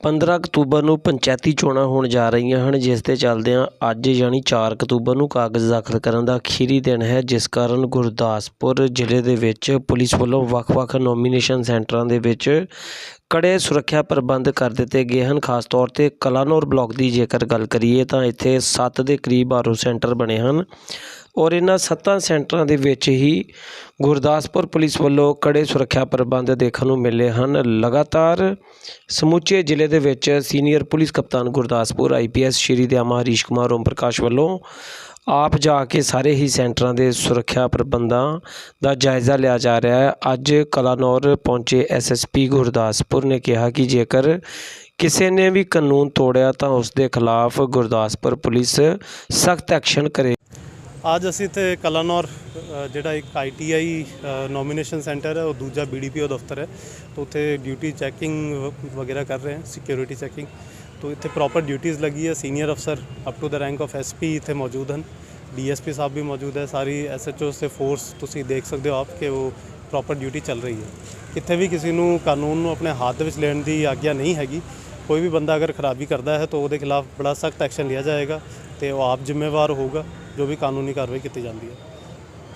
15 October ਨੂੰ ਪੰਚਾਇਤੀ ਚੋਣਾਂ ਹੋਣ ਜਾ ਰਹੀਆਂ ਹਨ, ਜਿਸ ਦੇ ਚੱਲਦਿਆਂ ਅੱਜ ਯਾਨੀ 4 ਅਕਤੂਬਰ ਨੂੰ ਕਾਗਜ਼ ਦਾਖਲ ਕਰਨ ਦਾ ਅਖੀਰੀ ਦਿਨ ਹੈ, ਜਿਸ ਕਾਰਨ ਗੁਰਦਾਸਪੁਰ ਜ਼ਿਲ੍ਹੇ ਦੇ ਵਿੱਚ ਪੁਲਿਸ ਵੱਲੋਂ ਵੱਖ-ਵੱਖ ਨੋਮੀਨੇਸ਼ਨ ਸੈਂਟਰਾਂ ਦੇ ਵਿੱਚ ਕੜੇ ਸੁਰੱਖਿਆ ਪ੍ਰਬੰਧ ਕਰ ਦਿੱਤੇ ਗਏ ਹਨ। ਖਾਸ ਤੌਰ ਤੇ ਕਲਾਨੌਰ ਬਲਾਕ ਦੀ ਜੇਕਰ ਗੱਲ ਕਰੀਏ ਤਾਂ ਇੱਥੇ 7 ਦੇ ਕਰੀਬ ਆਰਓ ਸੈਂਟਰ ਬਣੇ ਹਨ ਔਰ ਇਹਨਾਂ ਸੱਤਾਂ ਸੈਂਟਰਾਂ ਦੇ ਵਿੱਚ ਹੀ ਗੁਰਦਾਸਪੁਰ ਪੁਲਿਸ ਵੱਲੋਂ ਕੜੇ ਸੁਰੱਖਿਆ ਪ੍ਰਬੰਧ ਦੇਖਣ ਨੂੰ ਮਿਲੇ ਹਨ। ਲਗਾਤਾਰ ਸਮੁੱਚੇ ਜ਼ਿਲ੍ਹੇ ਦੇ ਵਿੱਚ ਸੀਨੀਅਰ ਪੁਲਿਸ ਕਪਤਾਨ ਗੁਰਦਾਸਪੁਰ ਆਈਪੀਐਸ ਸ਼੍ਰੀ ਦਿਆਮਾ ਹਰੀਸ਼ ਕੁਮਾਰ, ਓਮ ਪ੍ਰਕਾਸ਼ ਵੱਲੋਂ ਆਪ ਜਾ ਕੇ ਸਾਰੇ ਹੀ ਸੈਂਟਰਾਂ ਦੇ ਸੁਰੱਖਿਆ ਪ੍ਰਬੰਧਾਂ ਦਾ ਜਾਇਜ਼ਾ ਲਿਆ ਜਾ ਰਿਹਾ ਹੈ। ਅੱਜ ਕਲਾਨੌਰ ਪਹੁੰਚੇ ਐਸਐਸਪੀ ਗੁਰਦਾਸਪੁਰ ਨੇ ਕਿਹਾ ਕਿ ਜੇਕਰ ਕਿਸੇ ਨੇ ਵੀ ਕਾਨੂੰਨ ਤੋੜਿਆ ਤਾਂ ਉਸ ਦੇ ਖਿਲਾਫ ਗੁਰਦਾਸਪੁਰ ਪੁਲਿਸ ਸਖਤ ਐਕਸ਼ਨ ਕਰੇ। ਅੱਜ ਅਸੀਂ ਇੱਥੇ ਕਲਾਨੌਰ ਜਿਹੜਾ ਇੱਕ ਆਈਟੀਆਈ ਨੋਮੀਨੇਸ਼ਨ ਸੈਂਟਰ ਹੈ, ਉਹ ਦੂਜਾ ਬੀਡੀਪੀਓ ਦਫ਼ਤਰ ਹੈ। ਤਾਂ ਉੱਥੇ ਡਿਊਟੀ ਚੈਕਿੰਗ ਵਗੈਰਾ ਕਰ ਰਹੇ ਹਾਂ ਸਿਕਿਉਰਿਟੀ ਚੈਕਿੰਗ तो ਇੱਥੇ ਪ੍ਰੋਪਰ ਡਿਊਟੀਆਂ ਲੱਗੀ ਹੈ ਸੀਨੀਅਰ ਅਫਸਰ up to the rank of SP ਇੱਥੇ ਮੌਜੂਦ ਹਨ ਡੀਐਸਪੀ ਸਾਹਿਬ ਵੀ ਮੌਜੂਦ ਹੈ ਸਾਰੀ ਐਸਐਚਓ ਤੇ ਫੋਰਸ ਤੁਸੀਂ ਦੇਖ ਸਕਦੇ ਹੋ ਆਪ ਕਿ ਉਹ ਪ੍ਰੋਪਰ ਡਿਊਟੀ ਚੱਲ ਰਹੀ ਹੈ ਕਿਤੇ ਵੀ ਕਿਸੇ ਨੂੰ ਕਾਨੂੰਨ ਨੂੰ ਆਪਣੇ ਹੱਥ ਵਿੱਚ ਲੈਣ ਦੀ ਆਗਿਆ ਨਹੀਂ ਹੈਗੀ ਕੋਈ ਵੀ ਬੰਦਾ ਅਗਰ ਖਰਾਬੀ ਕਰਦਾ ਹੈ ਤਾਂ ਉਹਦੇ ਖਿਲਾਫ ਬੜਾ ਸਖਤ ਐਕਸ਼ਨ ਲਿਆ ਜਾਏਗਾ ਤੇ ਉਹ ਆਪ ਜ਼ਿੰਮੇਵਾਰ ਹੋਊਗਾ ਜੋ ਵੀ ਕਾਨੂੰਨੀ ਕਾਰਵਾਈ ਕੀਤੀ ਜਾਂਦੀ ਹੈ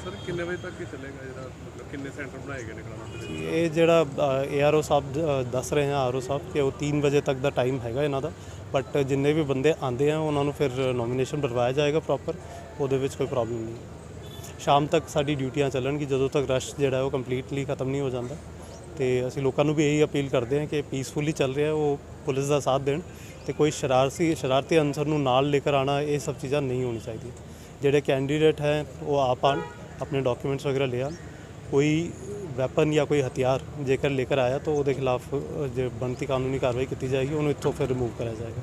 ਸਰ ਕਿੰਨੇ ਵਜੇ ਤੱਕ ਇਹ ਚੱਲੇਗਾ ਜਿਹੜਾ ਮਤਲਬ ਕਿੰਨੇ ਸੈਂਟਰ ਬਣਾਏ ਗਏ ਨੇ ਕਲਾਨੌਰ ਦੇ ਵਿੱਚ? ਇਹ ਜਿਹੜਾ ਏਆਰਓ ਸਾਹਿਬ ਅ, ਦੱਸ ਰਹੇ ਹਨ ਆਰਓ ਸਾਹਿਬ ਕਿ ਉਹ 3 ਵਜੇ ਤੱਕ ਦਾ ਟਾਈਮ ਹੈਗਾ ਇਹਨਾਂ ਦਾ। ਬਟ ਜਿੰਨੇ ਵੀ ਬੰਦੇ ਆਂਦੇ ਆ ਉਹਨਾਂ ਨੂੰ ਫਿਰ ਨੋਮੀਨੇਸ਼ਨ ਕਰਵਾਇਆ ਜਾਏਗਾ ਪ੍ਰੋਪਰ ਉਹਦੇ ਵਿੱਚ ਕੋਈ ਪ੍ਰੋਬਲਮ ਨਹੀਂ। ਸ਼ਾਮ ਤੱਕ ਸਾਡੀ ਡਿਊਟੀਆਂ ਚੱਲਣਗੀ ਜਦੋਂ ਤੱਕ ਰਸ਼ ਜਿਹੜਾ ਹੈ ਉਹ ਕੰਪਲੀਟਲੀ ਖਤਮ ਨਹੀਂ ਹੋ ਜਾਂਦਾ। ਤੇ ਅਸੀਂ ਲੋਕਾਂ ਨੂੰ ਵੀ ਇਹੀ ਅਪੀਲ ਕਰਦੇ ਹਾਂ ਕਿ ਪੀਸਫੁਲੀ ਚੱਲ ਰਿਹਾ ਉਹ ਪੁਲਿਸ ਦਾ ਸਾਥ ਦੇਣ। ਤੇ ਕੋਈ ਸ਼ਰਾਰਤੀ ਸ਼ਰਾਰਤੀ ਅਨਸਰ ਨੂੰ ਨਾਲ ਲੈ ਕੇ ਆਣਾ ਇਹ ਸਭ ਚੀਜ਼ਾਂ ਨਹੀਂ ਹੋਣੀ ਚਾਹੀਦੀਆਂ। ਜਿਹੜੇ ਕੈਂਡੀਡੇਟ ਹੈ ਉਹ ਆਪ ਆਉਣ। ਆਪਣੇ ਡਾਕੂਮੈਂਟਸ ਵਗੈरह ਲੈ ਆਉਣ ਕੋਈ ਵੈਪਨ ਜਾਂ ਕੋਈ ਹਥਿਆਰ ਜੇਕਰ ਲੈ ਕੇ ਆਇਆ ਤਾਂ ਉਹਦੇ ਖਿਲਾਫ ਜੇ ਬਣਤੀ ਕਾਨੂੰਨੀ ਕਾਰਵਾਈ ਕੀਤੀ ਜਾਏਗੀ, ਉਹਨੂੰ ਇੱਥੋਂ ਫਿਰ ਰਿਮੂਵ ਕਰਿਆ ਜਾਏਗਾ।